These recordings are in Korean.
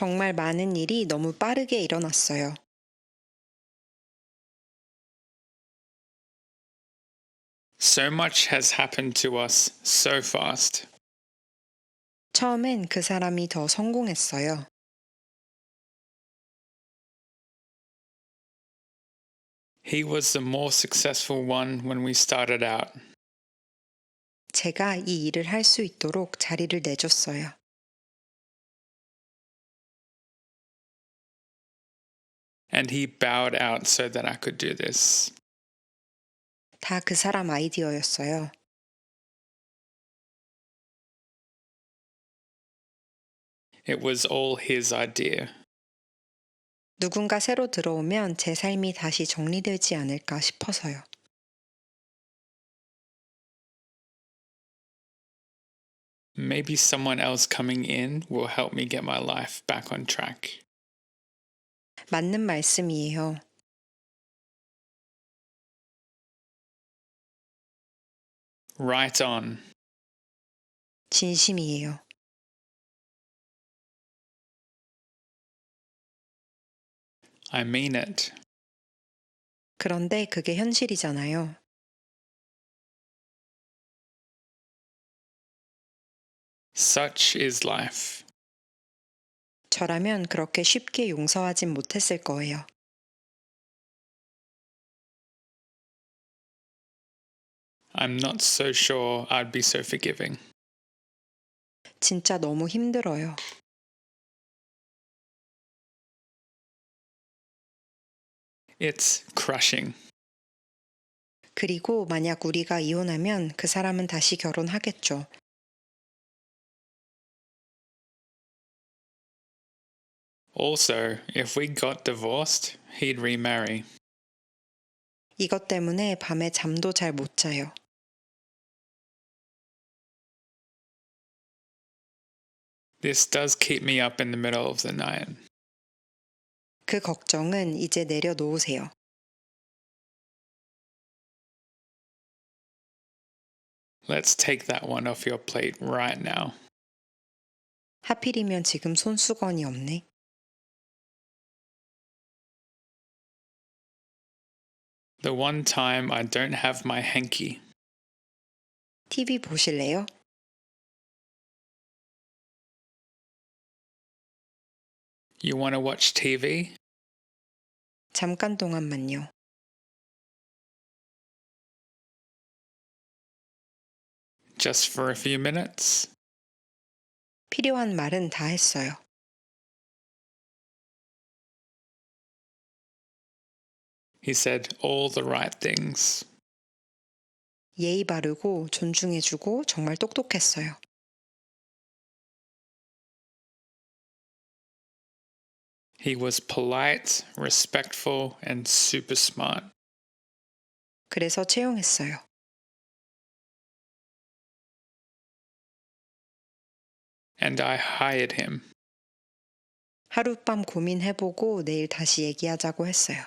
정말 많은 일이 너무 빠르게 일어났어요. So much has happened to us so fast. 처음엔 그 사람이 더 성공했어요. He was the more successful one when we started out. 제가 이 일을 할 수 있도록 자리를 내줬어요. And he bowed out so that I could do this. 다 그 사람 아이디어였어요. It was all his idea. 누군가 새로 들어오면 제 삶이 다시 정리되지 않을까 싶어서요. Maybe someone else coming in will help me get my life back on track. 맞는 말씀이에요. Right on. 진심이에요. I mean it. 그런데 그게 현실이잖아요. Such is life. 저라면 그렇게 쉽게 용서하진 못했을 거예요. I'm not so sure I'd be so forgiving. 진짜 너무 힘들어요. It's crushing. 그리고 만약 우리가 이혼하면 그 사람은 다시 결혼하겠죠. Also, if we got divorced, he'd remarry. 이것 때문에 밤에 잠도 잘 못 자요. This does keep me up in the middle of the night. 그 걱정은 이제 내려놓으세요. Let's take that one off your plate right now. 하필이면 지금 손수건이 없네. The one time I don't have my hanky. TV 보실래요? You want to watch TV? 잠깐 동안만요. Just for a few minutes? 필요한 말은 다 했어요. He said all the right things. 예의 바르고 존중해주고 정말 똑똑했어요. He was polite, respectful, and super smart. 그래서 채용했어요. And I hired him. 하룻밤 고민해보고 내일 다시 얘기하자고 했어요.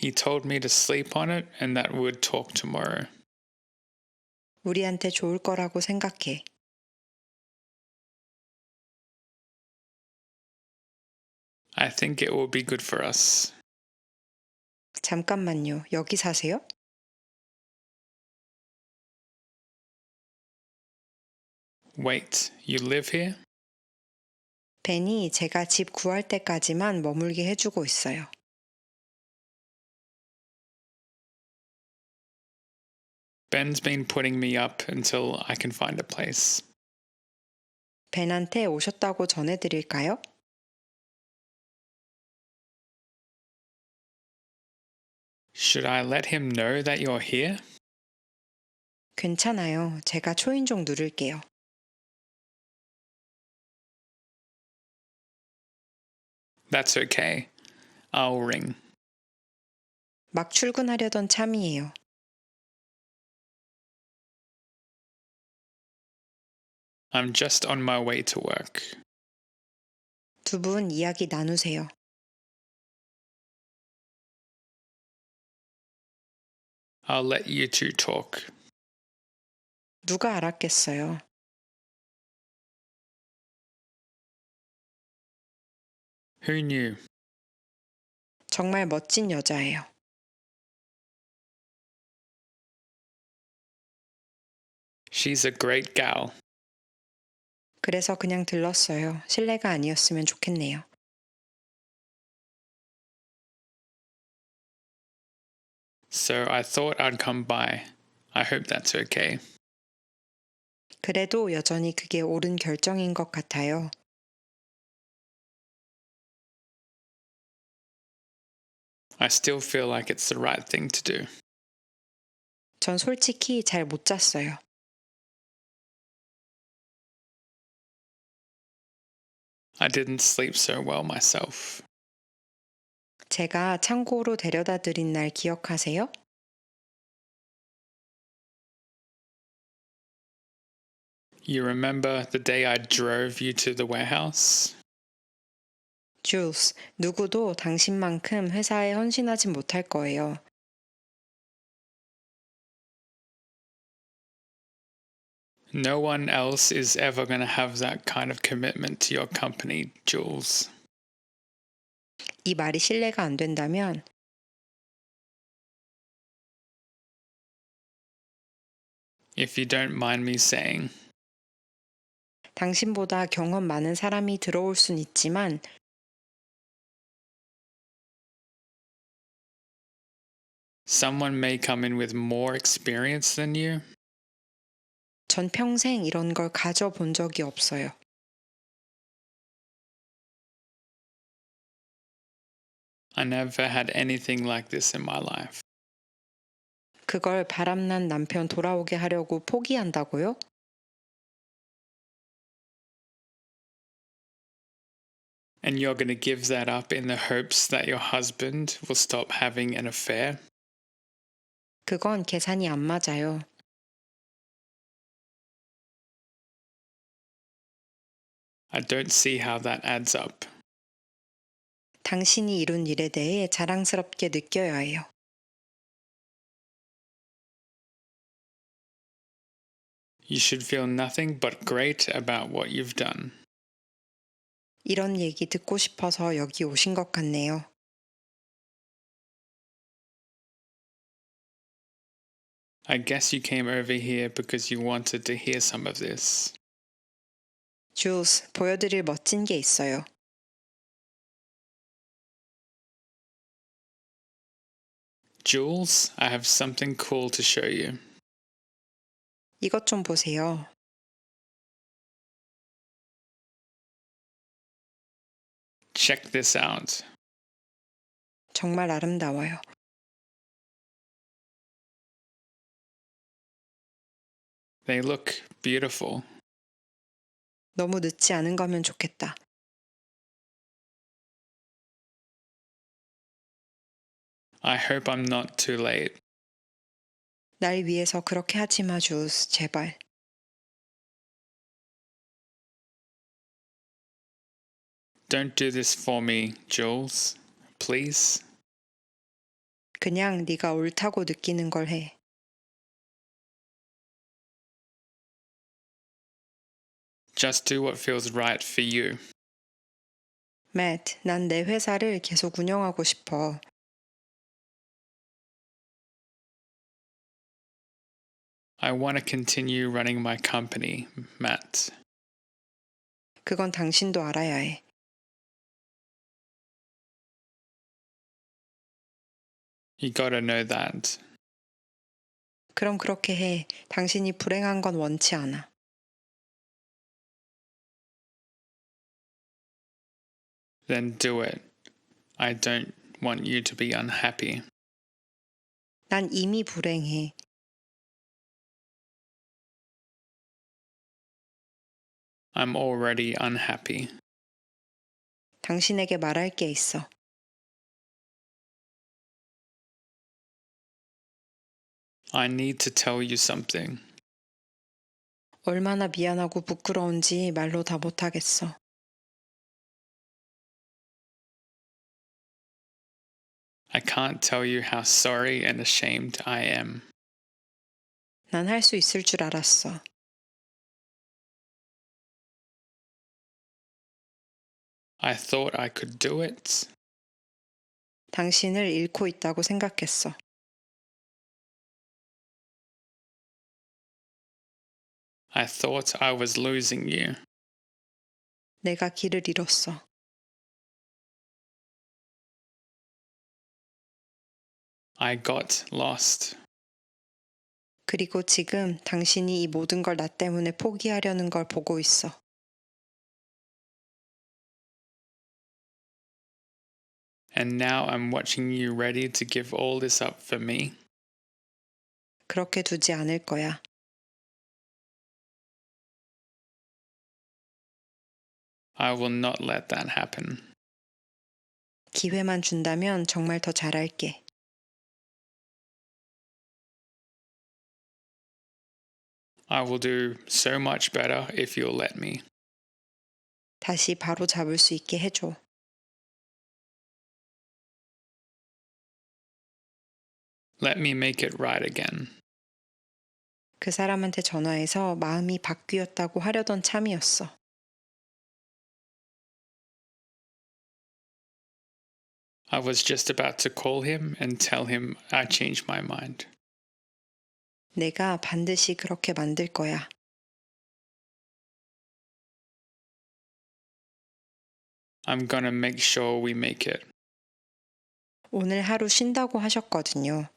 He told me to sleep on it and that we'd talk tomorrow. 우리한테 좋을 거라고 생각해. I think it will be good for us. 잠깐만요. 여기 사세요? Wait, you live here? 벤이 제가 집 구할 때까지만 머물게 해주고 있어요. Ben's been putting me up until I can find a place. 벤한테 오셨다고 전해드릴까요? Should I let him know that you're here? 괜찮아요. 제가 초인종 누를게요. That's okay. I'll ring. 막 출근하려던 참이에요. I'm just on my way to work. 이야기 나누세요. I'll let you two talk. 누가 알았겠어요? Who knew? 정말 멋진 여자예요. She's a great gal. 그래서 그냥 들렀어요. 실례가 아니었으면 좋겠네요. So I thought I'd come by. I hope that's okay. 그래도 여전히 그게 옳은 결정인 것 같아요. I still feel like it's the right thing to do. 전 솔직히 잘 못 잤어요. I didn't sleep so well myself. 제가 창고로 데려다 드린 날 기억하세요? You remember the day I drove you to the warehouse? 주스, 누구도 당신만큼 회사에 헌신하지 못할 거예요. No one else is ever going to have that kind of commitment to your company, Jules. 이 말이 신뢰가 안 된다면 If you don't mind me saying, 당신보다 경험 많은 사람이 들어올 순 있지만 someone may come in with more experience than you, 전 평생 이런 걸 가져본 적이 없어요. I never had anything like this in my life. 그걸 바람난 남편 돌아오게 하려고 포기한다고요? And you're going to give that up in the hopes that your husband will stop having an affair? 그건 계산이 안 맞아요. I don't see how that adds up. 당신이 이룬 일에 대해 자랑스럽게 느껴야 해요. You should feel nothing but great about what you've done. 이런 얘기 듣고 싶어서 여기 오신 것 같네요. I guess you came over here because you wanted to hear some of this. 주스, 보여드릴 멋진 게 있어요. Jules, I have something cool to show you. 이것 좀 보세요. Check this out. 정말 아름다워요. They look beautiful. 너무 늦지 않은 거면 좋겠다. I hope I'm not too late. 날 위해서 그렇게 하지 마, 주스. 제발. Don't do this for me, Jules. Please. 그냥 네가 옳다고 느끼는 걸 해. Just do what feels right for you. 맷, 난 내 회사를 계속 운영하고 싶어. I want to continue running my company, Matt. 그건 당신도 알아야 해. You gotta know that. 그럼 그렇게 해. 당신이 불행한 건 원치 않아. Then do it. I don't want you to be unhappy. 난 이미 불행해. I'm already unhappy. 당신에게 말할 게 있어. I need to tell you something. 얼마나 미안하고 부끄러운지 말로 다 못하겠어. I can't tell you how sorry and ashamed I am. 난 할 수 있을 줄 알았어. I thought I could do it. 당신을 잃고 있다고 생각했어. I thought I was losing you. 내가 길을 잃었어. I got lost. 그리고 지금 당신이 이 모든 걸 나 때문에 포기하려는 걸 보고 있어. And now I'm watching you ready to give all this up for me. 그렇게 두지 않을 거야. I will not let that happen. 기회만 준다면 정말 더 잘할게. I will do so much better if you'll let me. 다시 바로 잡을 수 있게 해줘. Let me make it right again. 그 사람한테 전화해서 마음이 바뀌었다고 하려던 참이었어. I was just about to call him and tell him I changed my mind. 내가 반드시 그렇게 만들 거야. I'm gonna make sure we make it. 오늘 하루 쉰다고 하셨거든요.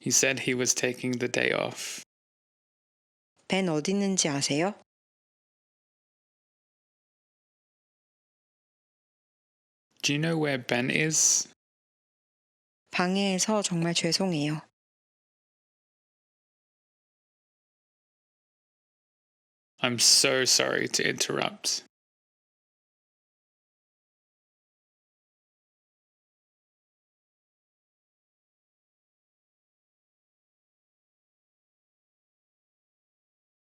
He said he was taking the day off. 벤 어디 있는지 아세요? Do you know where Ben is? 방해해서 정말 죄송해요.